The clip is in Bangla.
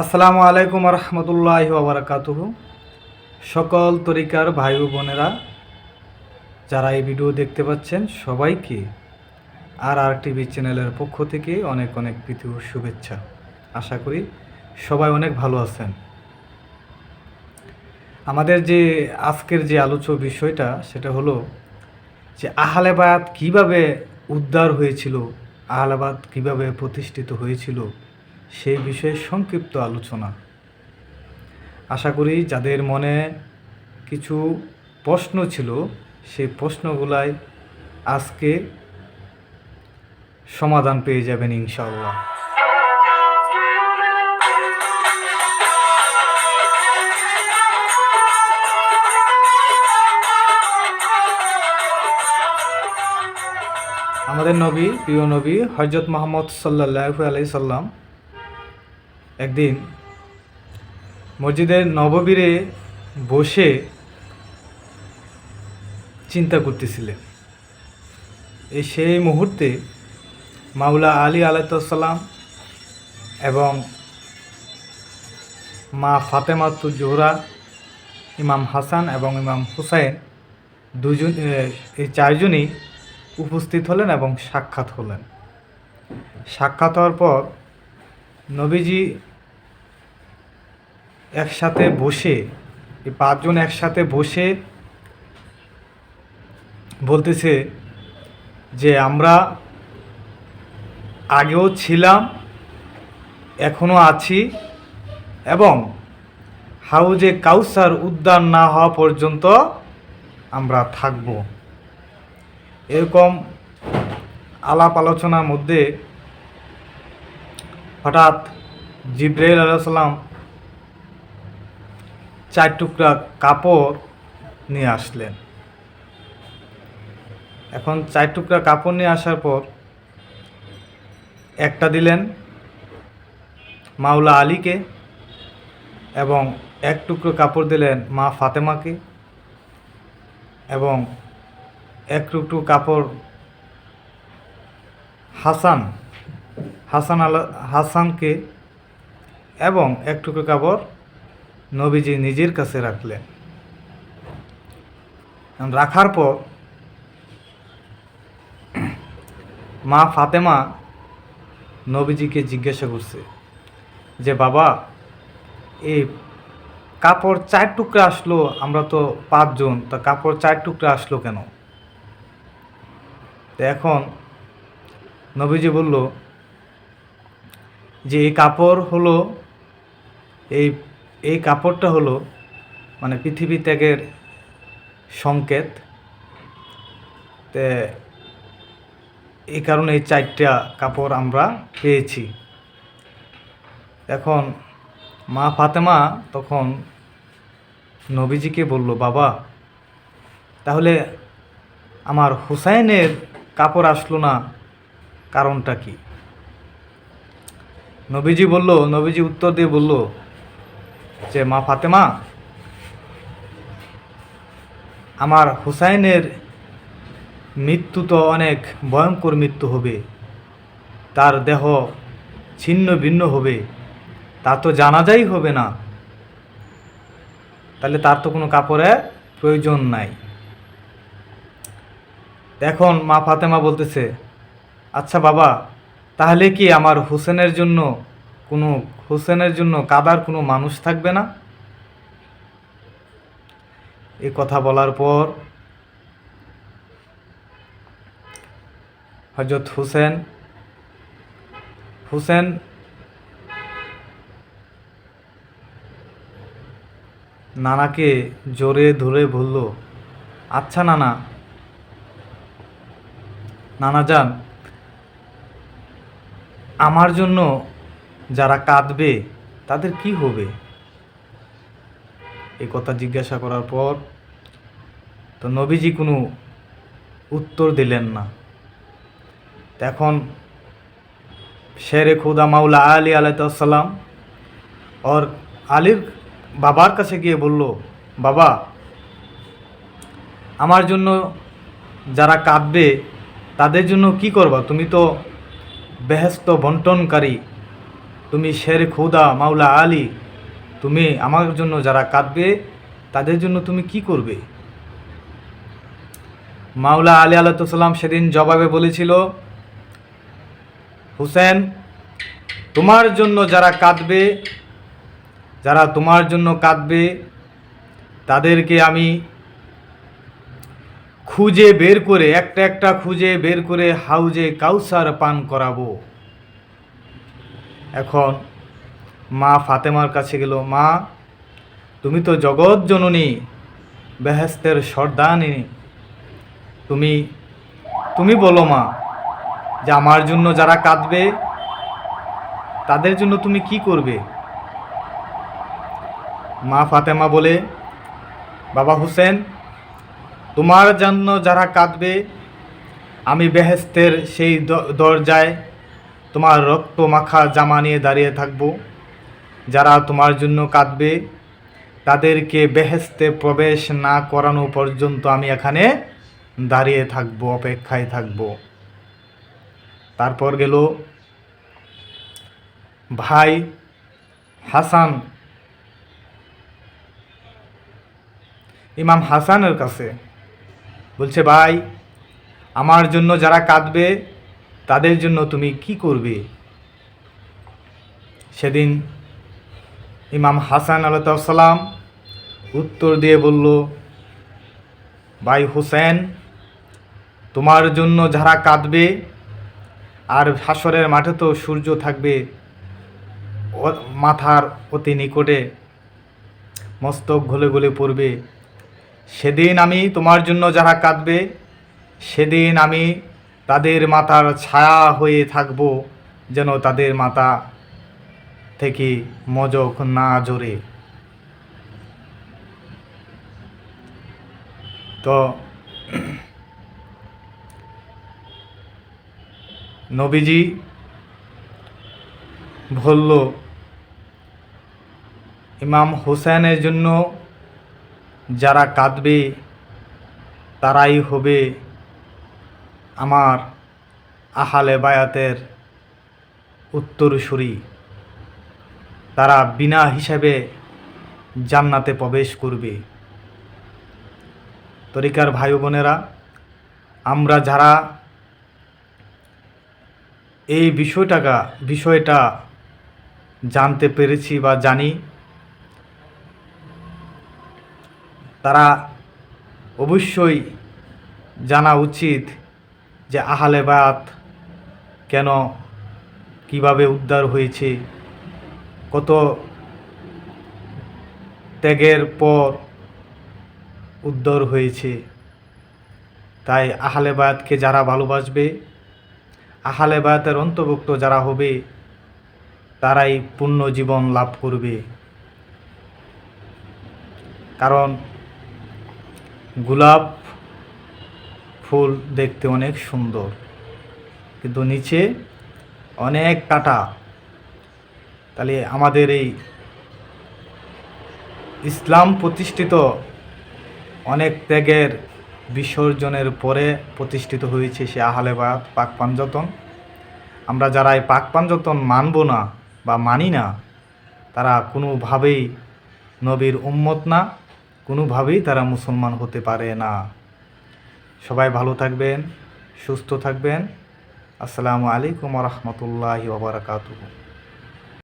আসসালামু আলাইকুম রহমতুল্লাহ বারাকাতুহ। সকল তরিকার ভাই বোনেরা, যারা এই ভিডিও দেখতে পাচ্ছেন, সবাইকে আর আর টিভি চ্যানেলের পক্ষ থেকে অনেক অনেক ও শুভেচ্ছা। আশা করি সবাই অনেক ভালো আছেন। আমাদের যে আজকের যে আলোচ্য বিষয়টা, সেটা হলো যে আহলেবাদ কীভাবে উদ্ধার হয়েছিল আহলাবাদ কীভাবে প্রতিষ্ঠিত হয়েছিল সেই বিষয়ে সংক্ষিপ্ত আলোচনা। আশা করি যাদের মনে কিছু প্রশ্ন ছিল সেই প্রশ্নগুলাই আজকে সমাধান পেয়ে যাবেন ইনশাআল্লাহ। আমাদের নবী, প্রিয় নবী হজরত মোহাম্মদ সাল্লাহ আলাই সাল্লাম একদিন মসজিদের নববীরে বসে চিন্তা করতেছিলেন। এই সেই মুহূর্তে মাওলা আলী আলাইসাল্লাম এবং মা ফাতেমাতু জোহরা, ইমাম হাসান এবং ইমাম হুসাইন দুজন এই চারজনই উপস্থিত হলেন এবং সাক্ষাৎ হলেন। সাক্ষাৎ হওয়ার পর নবীজি একসাথে বসে এই পাঁচজন একসাথে বসে বলতেছে যে, আমরা আগেও ছিলাম এখনও আছি এবং হাউজে কাউসার উদ্যান না হওয়া পর্যন্ত আমরা থাকব। এরকম আলাপ আলোচনার মধ্যে হঠাৎ জিব্রাইল আলাইসাল্লাম চার টুকরা কাপড় নিয়ে আসলেন। এখন চার টুকরা কাপড় নিয়ে আসার পর একটা দিলেন মাওলা আলীকে এবং এক টুকরো কাপড় দিলেন মা ফাতেমাকে এবং এক টুকরো কাপড় হাসান হাসান আলা, হাসানকে এবং এক টুকরো কাপড় নবীজি নিজের কাছে রাখলেন। রাখার পর মা ফাতেমা নবীজিকে জিজ্ঞাসা করছে যে, বাবা, এই কাপড় চার টুকরা আসলো, আমরা তো পাঁচজন, তা কাপড় চার টুকরা আসলো কেন? তো এখন নবীজি বলল যে এই কাপড় হলো, এই এই কাপড়টা হলো মানে পৃথিবী ত্যাগের সংকেত। তে, এই কারণে এই চারটা কাপড় আমরা পেয়েছি। এখন মা ফাতেমা তখন নবীজিকে বলল, বাবা, তাহলে আমার হুসাইনের কাপড় আসলো না, কারণটা কি? নবীজি বলল, নবীজি উত্তর দিয়ে বলল যে, মা ফাতেমা, আমার হুসাইনের মৃত্যু তো অনেক ভয়ঙ্কর মৃত্যু হবে। তার দেহ ছিন্ন ভিন্ন হবে। তা তো জানাজাই হবে না। তাহলে তার তো কোনো কাপড়ের প্রয়োজন নাই। এখন মা ফাতেমা বলতেছে আচ্ছা বাবা তাহলে কি আমার হুসেনের জন্য কোনো, হুসেনের জন্য কাদার কোনো মানুষ থাকবে না? এ কথা বলার পর হজরত হুসেন হুসেন নানাকে জোরে ধরে বলল আচ্ছা নানা নানা যান। আমার জন্য যারা কাঁদবে, তাদের কি হবে? এই কথা জিজ্ঞাসা করার পর তো নবীজি কোনো উত্তর দিলেন না। এখন শেরে খুদা মাওলা আলী আলাইসাল্লাম ওর আলীর বাবার কাছে গিয়ে বলল, বাবা, আমার জন্য যারা কাঁদবে, তাদের জন্য কি করবা? তুমি তো বেহেস্ত বন্টনকারী তুমি শের খোদা মাওলা আলী। তুমি আমার জন্য যারা কাঁদবে, তাদের জন্য তুমি কি করবে? মাওলা আলী আলাতুসাল্লাম সেদিন জবাবে বলেছিল, হুসেন, তোমার জন্য যারা কাঁদবে, যারা তোমার জন্য কাঁদবে, তাদেরকে আমি খুঁজে বের করে, একটা একটা খুঁজে বের করে হাউজে কাউসার পান করাবো। এখন মা ফাতেমার কাছে গেল, মা, তুমি তো জগৎ জননী, বেহেস্তের সর্দানি তুমি তুমি বলো মা যে আমার জন্য যারা কাঁদবে, তাদের জন্য তুমি কি করবে? মা ফাতেমা বলে, বাবা হুসেন তোমার জন্য যারা কাঁদবে, আমি বেহেস্তের সেই দরজায় তোমার রক্ত মাখা জামা নিয়ে দাঁড়িয়ে থাকব। যারা তোমার জন্য কাঁদবে, তাদেরকে বেহেস্তে প্রবেশ না করানো পর্যন্ত আমি এখানে দাঁড়িয়ে থাকব, অপেক্ষায় থাকব। তারপর গেল ভাই হাসান। ইমাম হাসানের কাছে। বলছে, ভাই, আমার জন্য যারা কাঁদবে, তাদের জন্য তুমি কি করবে? সেদিন ইমাম হাসান আলাতাম উত্তর দিয়ে বলল, ভাই হুসেন, তোমার জন্য যারা কাঁদবে, আর হাসরের মাঠে তো সূর্য থাকবে মাথার অতি নিকটে মস্তক গলে গলে পড়বে সেদিন আমি তোমার জন্য যারা কাঁদবে, সেদিন আমি তাদের মাথার ছায়া হয়ে থাকব যেন তাদের মাথা থেকে মজক না জোরে তো নবীজি বলল, ইমাম হোসেনের জন্য যারা কাঁদবে, তারাই হবে আমার আহালে বায়াতের উত্তরসূরি। তারা বিনা হিসাবে জান্নাতে প্রবেশ করবে। তরিকার ভাই বোনেরা আমরা যারা এই বিষয়টাকা বিষয়টা জানতে পেরেছি বা জানি তারা অবশ্যই জানা উচিত যে আহলে বায়াত কেন কীভাবে উদ্ধার হয়েছে, কত ত্যাগের পর উদ্ধার হয়েছে। তাই আহলে বায়াতকে যারা ভালোবাসবে, আহলে বায়াতের অন্তর্ভুক্ত যারা হবে, তারাই পূর্ণ জীবন লাভ করবে। কারণ গোলাপ ফুল দেখতে অনেক সুন্দর। কিন্তু নিচে অনেক কাটা। তাহলে আমাদের এই ইসলাম প্রতিষ্ঠিত অনেক ত্যাগের বিসর্জনের পরে প্রতিষ্ঠিত হয়েছে সে আহলেবাদ পাক পাঞ্জতন। আমরা যারা এই পাক পাঞ্জতন মানব না বা মানি না, তারা কোনোভাবেই নবীর উম্মত না। কোনোভাবেই তারা মুসলমান হতে পারে না। সবাই ভালো থাকবেন, সুস্থ থাকবেন। আসসালামু আলাইকুম রহমতুল্লাহি ওবরাকাতুহু